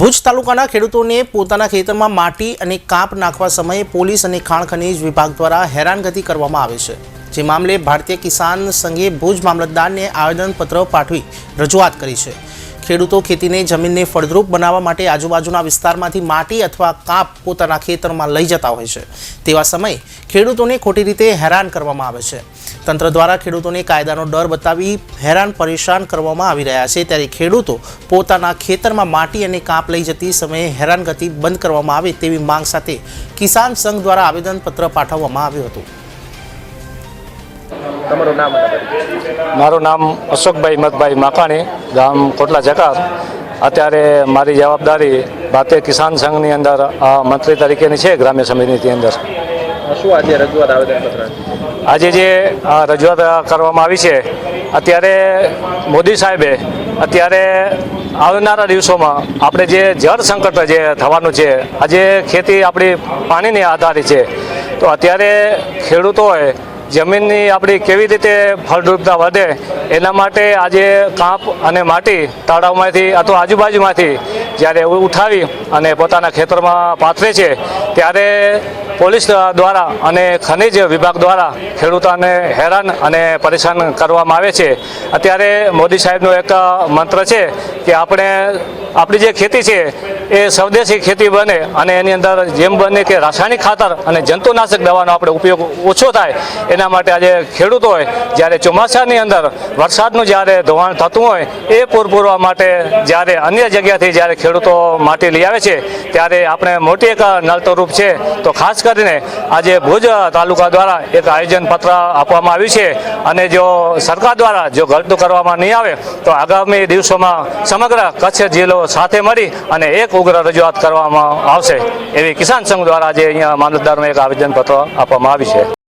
ભુજ તાલુકાના ખેડૂતોને પોતાના ખેતરમાં માટી અને કાંપ નાખવા સમયે પોલીસ અને ખાણ ખનીજ વિભાગ દ્વારા હેરાનગતિ કરવામાં આવે છે. જે મામલે ભારતીય કિસાન સંઘે ભુજ મામલતદારને આવેદનપત્ર પાઠવી રજૂઆત કરી છે. ખેડૂતો ખેતીને જમીનને ફળદ્રુપ બનાવવા માટે આજુબાજુના વિસ્તારમાંથી માટી અથવા કાપ પોતાના ખેતરમાં લઈ જતા હોય છે. તેવા સમયે ખેડૂતોને ખોટી રીતે હેરાન કરવામાં આવે છે. તંત્ર દ્વારા ખેડૂતોને કાયદાનો ડર બતાવી હેરાન પરેશાન કરવામાં આવી રહ્યા છે. ત્યારે ખેડૂતો પોતાના ખેતરમાં માટી અને કાંપ લઈ જતી સમયે હેરાનગતિ બંધ કરવામાં આવે તેવી માંગ સાથે કિસાન સંઘ દ્વારા આવેદનપત્ર પાઠવવામાં આવ્યું હતું. તમારું નામ મારું નામ અશોકભાઈ મતભાઈ માકાણી ગામ કોટલા જકાર અત્યારે મારી જવાબદારી ભારતીય કિસાન સંઘની અંદર મંત્રી તરીકેની છે ગ્રામ્ય સમિતિની અંદર. શું આજે રજૂઆત આવેદનપત્ર આજે જે રજૂઆત કરવામાં આવી છે, અત્યારે મોદી સાહેબે અત્યારે આવનારા દિવસોમાં આપણે જે જળ સંકટ જે થવાનું છે, આજે ખેતી આપણી પાણીની આધારિત છે. તો અત્યારે ખેડૂતોએ જમીનની આપણી કેવી રીતે ફળદ્રુપતા વધે, એના માટે આજે કાંપ અને માટી તળાવમાંથી અથવા આજુબાજુમાંથી જ્યારે ઉઠાવી અને પોતાના ખેતરમાં પાથરે છે ત્યારે પોલીસ દ્વારા અને ખનિજ વિભાગ દ્વારા ખેડૂતોને હેરાન અને પરેશાન કરવામાં આવે છે. અત્યારે મોદી સાહેબનો એક મંત્ર છે કે આપણે, આપણી જે ખેતી છે એ સ્વદેશી ખેતી બને અને એની અંદર જેમ બને કે રાસાયણિક ખાતર અને જંતુનાશક દવાનો આપણે ઉપયોગ ઓછો થાય, એના માટે આજે ખેડૂતોએ જ્યારે ચોમાસાની અંદર વરસાદનું જ્યારે ધોવાણ થતું હોય, એ પૂરપૂરવા માટે જ્યારે અન્ય જગ્યાથી જ્યારે ખેડૂતો માટી લઈ આવે છે, ત્યારે આપણે મોટી એક નળતરૂપ છે. તો ખાસ કરીને આજે ભુજ તાલુકા દ્વારા એક આયોજન પત્ર આપવામાં આવ્યું છે અને જો સરકાર દ્વારા જો ગલતું કરવામાં નહીં આવે, તો આગામી દિવસોમાં સમગ્ર કચ્છ જિલ્લો સાથે મળી અને એક ઉગ્ર રજૂઆત કરવામાં આવશે. એવી કિસાન સંઘ દ્વારા આજે અહીંયા મામલતદારમાં એક આવેદનપત્ર આપવામાં આવ્યું છે.